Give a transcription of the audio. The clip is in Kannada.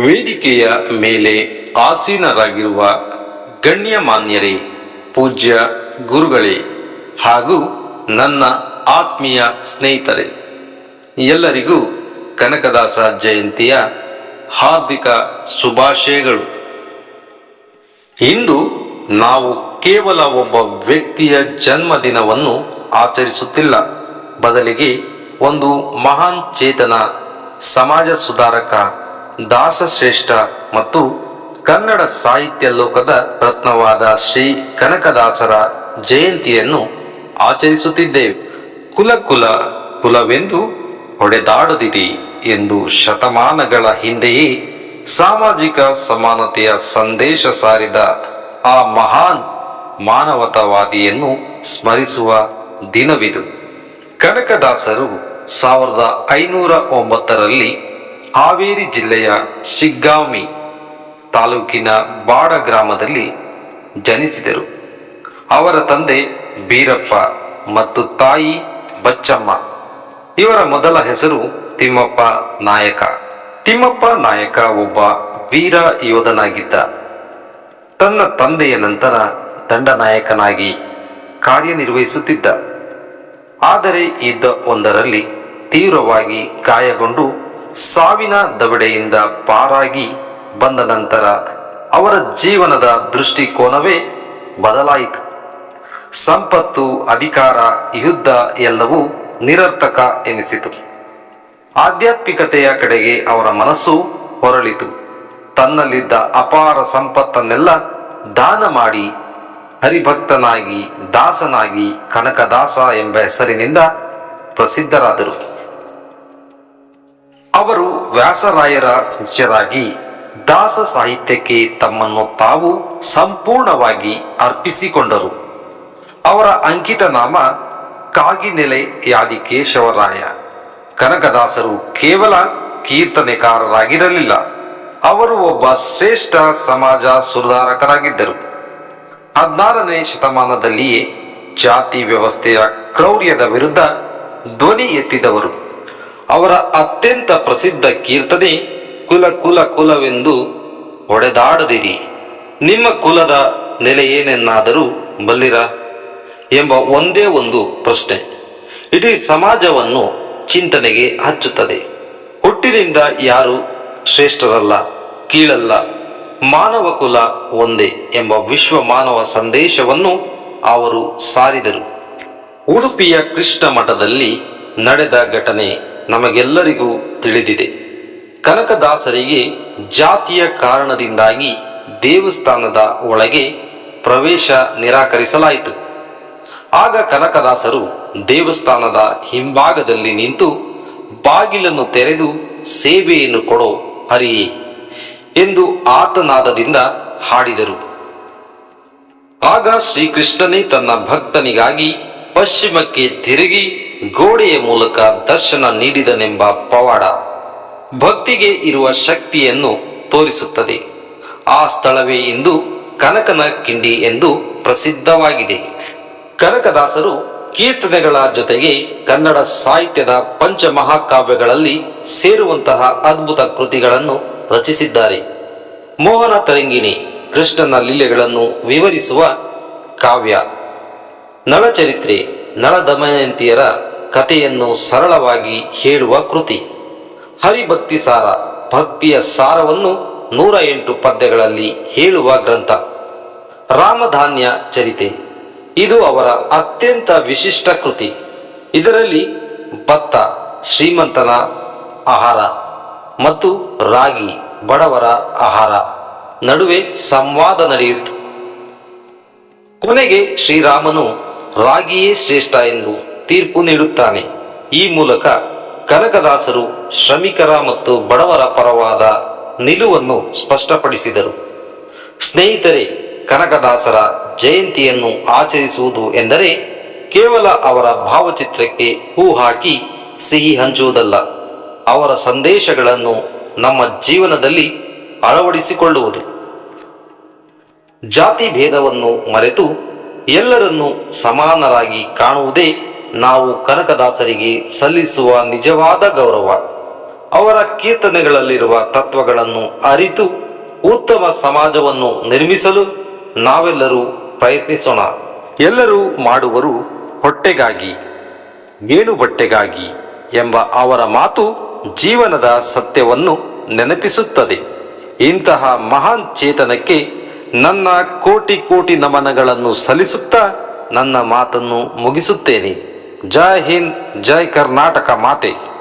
ವೇದಿಕೆಯ ಮೇಲೆ ಆಸೀನರಾಗಿರುವ ಗಣ್ಯಮಾನ್ಯರೇ, ಪೂಜ್ಯ ಗುರುಗಳೇ ಹಾಗೂ ನನ್ನ ಆತ್ಮೀಯ ಸ್ನೇಹಿತರೆ, ಎಲ್ಲರಿಗೂ ಕನಕದಾಸ ಜಯಂತಿಯ ಹಾರ್ದಿಕ ಶುಭಾಶಯಗಳು. ಇಂದು ನಾವು ಕೇವಲ ಒಬ್ಬ ವ್ಯಕ್ತಿಯ ಜನ್ಮದಿನವನ್ನು ಆಚರಿಸುತ್ತಿಲ್ಲ. ಬದಲಿಗೆ ಒಂದು ಮಹಾನ್ ಚೇತನ, ಸಮಾಜ ಸುಧಾರಕ ದಾಸಶ್ರೇಷ್ಠ ಮತ್ತು ಕನ್ನಡ ಸಾಹಿತ್ಯ ಲೋಕದ ರತ್ನವಾದ ಶ್ರೀ ಕನಕದಾಸರ ಜಯಂತಿಯನ್ನು ಆಚರಿಸುತ್ತಿದ್ದೇವೆ. ಕುಲ ಕುಲ ಕುಲವೆಂದು ಹೊಡೆದಾಡದಿರಿ ಎಂದು ಶತಮಾನಗಳ ಹಿಂದೆಯೇ ಸಾಮಾಜಿಕ ಸಮಾನತೆಯ ಸಂದೇಶ ಸಾರಿದ ಆ ಮಹಾನ್ ಮಾನವತಾವಾದಿಯನ್ನು ಸ್ಮರಿಸುವ ದಿನವಿದು. ಕನಕದಾಸರು ಸಾವಿರದ ಐನೂರ ಒಂಬತ್ತರಲ್ಲಿ ಹಾವೇರಿ ಜಿಲ್ಲೆಯ ಶಿಗ್ಗಾಂವಿ ತಾಲೂಕಿನ ಬಾಡ ಗ್ರಾಮದಲ್ಲಿ ಜನಿಸಿದರು. ಅವರ ತಂದೆ ಬೀರಪ್ಪ ಮತ್ತು ತಾಯಿ ಬಚ್ಚಮ್ಮ. ಇವರ ಮೊದಲ ಹೆಸರು ತಿಮ್ಮಪ್ಪ ನಾಯಕ. ತಿಮ್ಮಪ್ಪ ನಾಯಕ ಒಬ್ಬ ವೀರ ಯೋಧನಾಗಿದ್ದ. ತನ್ನ ತಂದೆಯ ನಂತರ ದಂಡನಾಯಕನಾಗಿ ಕಾರ್ಯನಿರ್ವಹಿಸುತ್ತಿದ್ದ. ಆದರೆ ಇದ್ದ ಒಂದರಲ್ಲಿ ತೀವ್ರವಾಗಿ ಗಾಯಗೊಂಡು ಸಾವಿನ ದವಡೆಯಿಂದ ಪಾರಾಗಿ ಬಂದ ನಂತರ ಅವರ ಜೀವನದ ದೃಷ್ಟಿಕೋನವೇ ಬದಲಾಯಿತು. ಸಂಪತ್ತು, ಅಧಿಕಾರ, ಯುದ್ಧ ಎಲ್ಲವೂ ನಿರರ್ಥಕ ಎನಿಸಿತು. ಆಧ್ಯಾತ್ಮಿಕತೆಯ ಕಡೆಗೆ ಅವರ ಮನಸ್ಸು ಹೊರಳಿತು. ತನ್ನಲ್ಲಿದ್ದ ಅಪಾರ ಸಂಪತ್ತನ್ನೆಲ್ಲ ದಾನ ಮಾಡಿ ಹರಿಭಕ್ತನಾಗಿ, ದಾಸನಾಗಿ, ಕನಕದಾಸ ಎಂಬ ಹೆಸರಿನಿಂದ ಪ್ರಸಿದ್ಧರಾದರು. ಅವರು ವ್ಯಾಸರಾಯರ ಶಿಷ್ಯರಾಗಿ ದಾಸ ಸಾಹಿತ್ಯಕ್ಕೆ ತಮ್ಮನ್ನು ತಾವು ಸಂಪೂರ್ಣವಾಗಿ ಅರ್ಪಿಸಿಕೊಂಡರು. ಅವರ ಅಂಕಿತ ನಾಮ ಕಾಗಿನೆಲೆ ಯಾದಿ ಕೇಶವರಾಯ ಕನಕದಾಸರು ಕೇವಲ ಕೀರ್ತನೆಕಾರರಾಗಿರಲಿಲ್ಲ. ಅವರು ಒಬ್ಬ ಶ್ರೇಷ್ಠ ಸಮಾಜ ಸುಧಾರಕರಾಗಿದ್ದರು. ಹದಿನಾರನೇ ಶತಮಾನದಲ್ಲಿಯೇ ಜಾತಿ ವ್ಯವಸ್ಥೆಯ ಕ್ರೌರ್ಯದ ವಿರುದ್ಧ ಧ್ವನಿ ಎತ್ತಿದವರು. ಅವರ ಅತ್ಯಂತ ಪ್ರಸಿದ್ಧ ಕೀರ್ತನೆ, ಕುಲ ಕುಲ ಕುಲವೆಂದು ಹೊಡೆದಾಡದಿರಿ. ನಿಮ್ಮ ಕುಲದ ನೆಲೆ ಏನೆನ್ನಾದರೂ ಬಲ್ಲಿರ? ಎಂಬ ಒಂದೇ ಒಂದು ಪ್ರಶ್ನೆ. ಇಡೀ ಸಮಾಜವನ್ನು ಚಿಂತನೆಗೆ ಹಚ್ಚುತ್ತದೆ. ಹುಟ್ಟಿನಿಂದ ಯಾರು ಶ್ರೇಷ್ಠರಲ್ಲ, ಕೀಳಲ್ಲ, ಮಾನವ ಕುಲ ಒಂದೇ ಎಂಬ ವಿಶ್ವ ಮಾನವ ಸಂದೇಶವನ್ನು ಅವರು ಸಾರಿದರು. ಉಡುಪಿಯ ಕೃಷ್ಣ ಮಠದಲ್ಲಿ ನಡೆದ ಘಟನೆ ನಮಗೆಲ್ಲರಿಗೂ ತಿಳಿದಿದೆ. ಕನಕದಾಸರಿಗೆ ಜಾತಿಯ ಕಾರಣದಿಂದಾಗಿ ದೇವಸ್ಥಾನದ ಒಳಗೆ ಪ್ರವೇಶ ನಿರಾಕರಿಸಲಾಯಿತು. ಆಗ ಕನಕದಾಸರು ದೇವಸ್ಥಾನದ ಹಿಂಭಾಗದಲ್ಲಿ ನಿಂತು ಬಾಗಿಲನ್ನು ತೆರೆದು ಸೇವೆಯನ್ನು ಕೊಡೋ ಹರಿಯೇ ಎಂದು ಆತನಾದದಿಂದ ಹಾಡಿದರು. ಆಗ ಶ್ರೀಕೃಷ್ಣನೇ ತನ್ನ ಭಕ್ತನಿಗಾಗಿ ಪಶ್ಚಿಮಕ್ಕೆ ತಿರುಗಿ ಗೋಡೆಯ ಮೂಲಕ ದರ್ಶನ ನೀಡಿದನೆಂಬ ಪವಾಡ ಭಕ್ತಿಗೆ ಇರುವ ಶಕ್ತಿಯನ್ನು ತೋರಿಸುತ್ತದೆ. ಆ ಸ್ಥಳವೇ ಇಂದು ಕನಕನ ಕಿಂಡಿ ಎಂದು ಪ್ರಸಿದ್ಧವಾಗಿದೆ. ಕನಕದಾಸರು ಕೀರ್ತನೆಗಳ ಜೊತೆಗೆ ಕನ್ನಡ ಸಾಹಿತ್ಯದ ಪಂಚಮಹಾಕಾವ್ಯಗಳಲ್ಲಿ ಸೇರುವಂತಹ ಅದ್ಭುತ ಕೃತಿಗಳನ್ನು ರಚಿಸಿದ್ದಾರೆ. ಮೋಹನ ತರಂಗಿಣಿ ಕೃಷ್ಣನ ಲೀಲೆಗಳನ್ನು ವಿವರಿಸುವ ಕಾವ್ಯ. ನಳಚರಿತ್ರೆ ನಳ ದಮಯಂತಿಯರ ಕಥೆಯನ್ನು ಸರಳವಾಗಿ ಹೇಳುವ ಕೃತಿ. ಹರಿಭಕ್ತಿ ಸಾರ, ಭಕ್ತಿಯ ಸಾರವನ್ನು ನೂರ ಎಂಟು ಪದ್ಯಗಳಲ್ಲಿ ಹೇಳುವ ಗ್ರಂಥ. ರಾಮಧಾನ್ಯ ಚರಿತೆ. ಇದು ಅವರ ಅತ್ಯಂತ ವಿಶಿಷ್ಟ ಕೃತಿ. ಇದರಲ್ಲಿ ಭತ್ತ, ಶ್ರೀಮಂತನ ಆಹಾರ ಮತ್ತು ರಾಗಿ, ಬಡವರ ಆಹಾರ ನಡುವೆ ಸಂವಾದ ನಡೆಯಿತು ಕೊನೆಗೆ ಶ್ರೀರಾಮನು ರಾಗಿಯೇ ಶ್ರೇಷ್ಠ ಎಂದು ತೀರ್ಪು ನೀಡುತ್ತಾನೆ. ಈ ಮೂಲಕ ಕನಕದಾಸರು ಶ್ರಮಿಕರ ಮತ್ತು ಬಡವರ ಪರವಾದ ನಿಲುವನ್ನು ಸ್ಪಷ್ಟಪಡಿಸಿದರು. ಸ್ನೇಹಿತರೆ, ಕನಕದಾಸರ ಜಯಂತಿಯನ್ನು ಆಚರಿಸುವುದು ಎಂದರೆ ಕೇವಲ ಅವರ ಭಾವಚಿತ್ರಕ್ಕೆ ಹೂ ಹಾಕಿ ಸಿಹಿ ಹಂಚುವುದಲ್ಲ. ಅವರ ಸಂದೇಶಗಳನ್ನು ನಮ್ಮ ಜೀವನದಲ್ಲಿ ಅಳವಡಿಸಿಕೊಳ್ಳುವುದು. ಜಾತಿ ಭೇದವನ್ನು ಮರೆತು ಎಲ್ಲರನ್ನೂ ಸಮಾನರಾಗಿ ಕಾಣುವುದೇ ನಾವು ಕನಕದಾಸರಿಗೆ ಸಲ್ಲಿಸುವ ನಿಜವಾದ ಗೌರವ. ಅವರ ಕೀರ್ತನೆಗಳಲ್ಲಿರುವ ತತ್ವಗಳನ್ನು ಅರಿತು ಉತ್ತಮ ಸಮಾಜವನ್ನು ನಿರ್ಮಿಸಲು ನಾವೆಲ್ಲರೂ ಪ್ರಯತ್ನಿಸೋಣ. ಎಲ್ಲರೂ ಮಾಡುವರು ಹೊಟ್ಟೆಗಾಗಿ ಗೇಣು ಬಟ್ಟೆಗಾಗಿ ಎಂಬ ಅವರ ಮಾತು ಜೀವನದ ಸತ್ಯವನ್ನು ನೆನಪಿಸುತ್ತದೆ. ಇಂತಹ ಮಹಾನ್ ಚೇತನಕ್ಕೆ ನನ್ನ ಕೋಟಿ ಕೋಟಿ ನಮನಗಳನ್ನು ಸಲ್ಲಿಸುತ್ತಾ ನನ್ನ ಮಾತನ್ನು ಮುಗಿಸುತ್ತೇನೆ. ಜೈ ಹಿಂದ್ ಜೈ ಕರ್ನಾಟಕ ಮಾತೆ.